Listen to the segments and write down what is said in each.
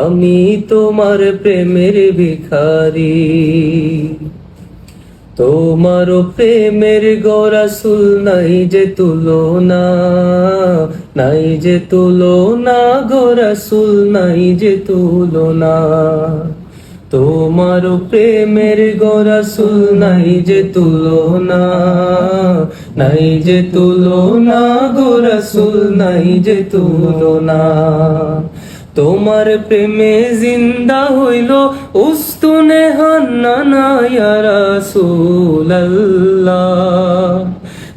আমি তোমার প্রেমের ভিখারি। তোমার প্রেমের গোরাসুল নাই যে তুলনা, নাই যে তুলনা গোরাসুল নাই যে তুলনা। তোমার প্রেমের গোরাসুল নাই যে তুলনা, নাই যে তুলনা গোরাসুল নাই যে তুলনা। তোমার প্রেমে জিন্দা হইল উস্তুনে হান্নানা রাসূলুল্লাহ।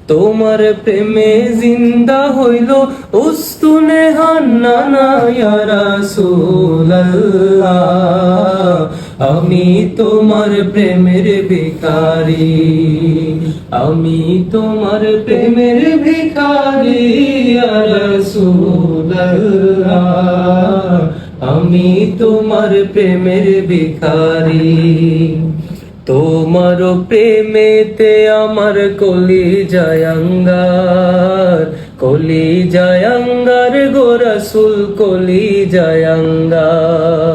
তোমার প্রেমে জিন্দা হইল উস্তুনে হান্নানা রাসূলুল্লাহ। আমি তোমার প্রেমের ভিখারি। আমি তোমার প্রেমের ভিখারি আমি তোমার প্রেমের ভিখারি। তোমার প্রেমেতে আমার কলি জয়ঙ্গার কলি জয়ঙ্গার গোরসুল কলি জয়ঙ্গার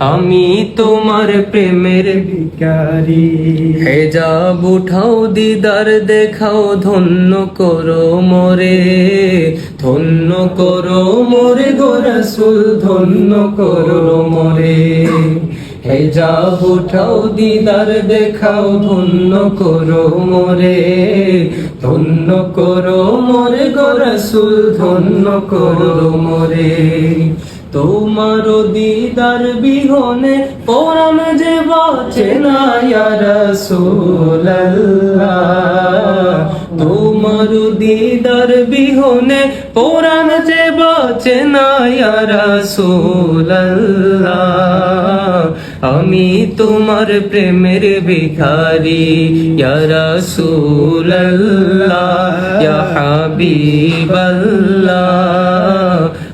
আমি তোমার প্রেমের ভিখারি। হেজাব উঠাও দিদার, দেখাও ধন্য করো মোরে। ধন্য করো মোরে গো রাসূল, ধন্য করো মোরে। হেজাব উঠাও দিদার, দেখাও ধন্য করো মোরে। ধন্য করো মোরে গো রাসূল, ধন্য করো মোরে। তোমার দিদার বিহনে পরাণ যে বাঁচে না তোমার দিদার বিহনে পরাণ যে বাঁচে না আমি তোমার প্রেমের ভিখারি ইয়া রাসূলুল্লাহ, ইয়া হাবিবাল্লাহ।